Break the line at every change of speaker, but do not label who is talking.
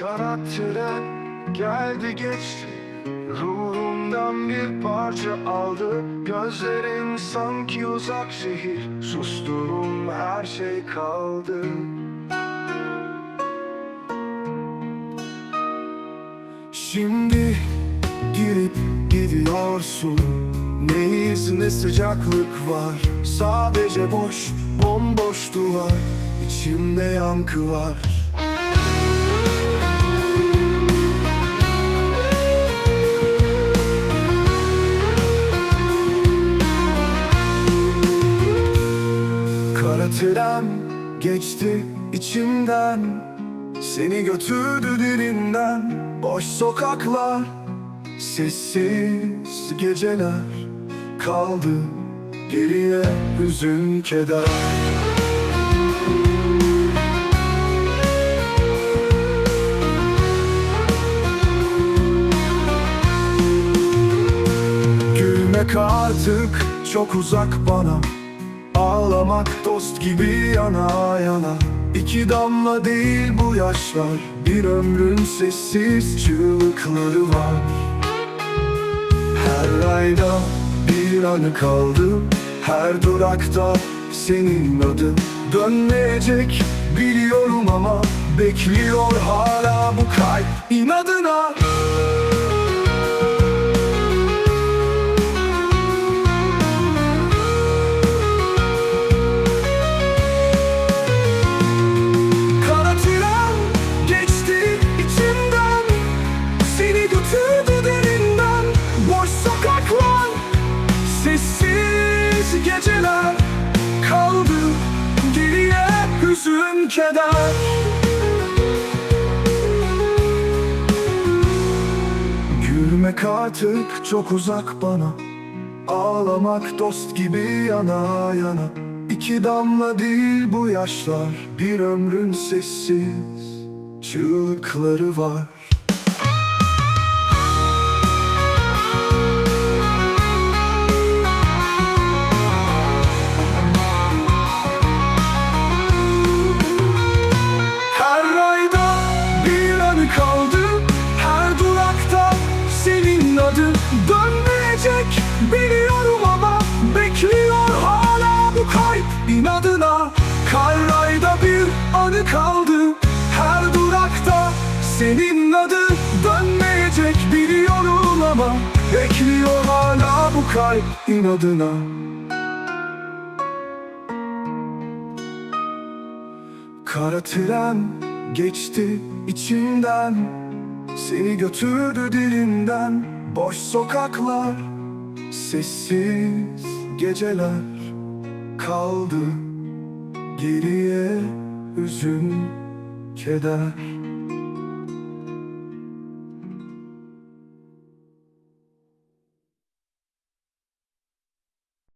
Kara tren geldi geçti. Ruhumdan bir parça aldı. Gözlerin sanki uzak şehir. Sustum her şey kaldı. Şimdi girip gidiyorsun. Ne iz ne sıcaklık var. Sadece boş bomboş duvar. İçimde yankı var Tren geçti içimden Seni götürdü derinden Boş sokaklar Sessiz geceler Kaldı geriye hüzün keder. Gülmek artık çok uzak bana Ağlamak dost gibi yana yana. İki damla değil bu yaşlar Bir ömrün sessiz çığlıkları var. Her ayda bir anı kaldı Her durakta senin adın. Dönmeyecek biliyorum ama Bekliyor hala bu kalp inadına Götürdü derinden Boş sokaklar Sessiz geceler Kaldı geriye hüzün keder. Gülmek artık çok uzak bana Ağlamak dost gibi yana yana. İki damla değil bu yaşlar Bir ömrün sessiz çığlıkları var inadına Her ayda bir anı kaldı. Her durakta senin adın Dönmeyecek biliyorum ama Bekliyor hala bu kalp inadına. Kara tren geçti içimden Seni götürdü derinden Boş sokaklar Sessiz geceler Kaldı. Geriye hüzün keder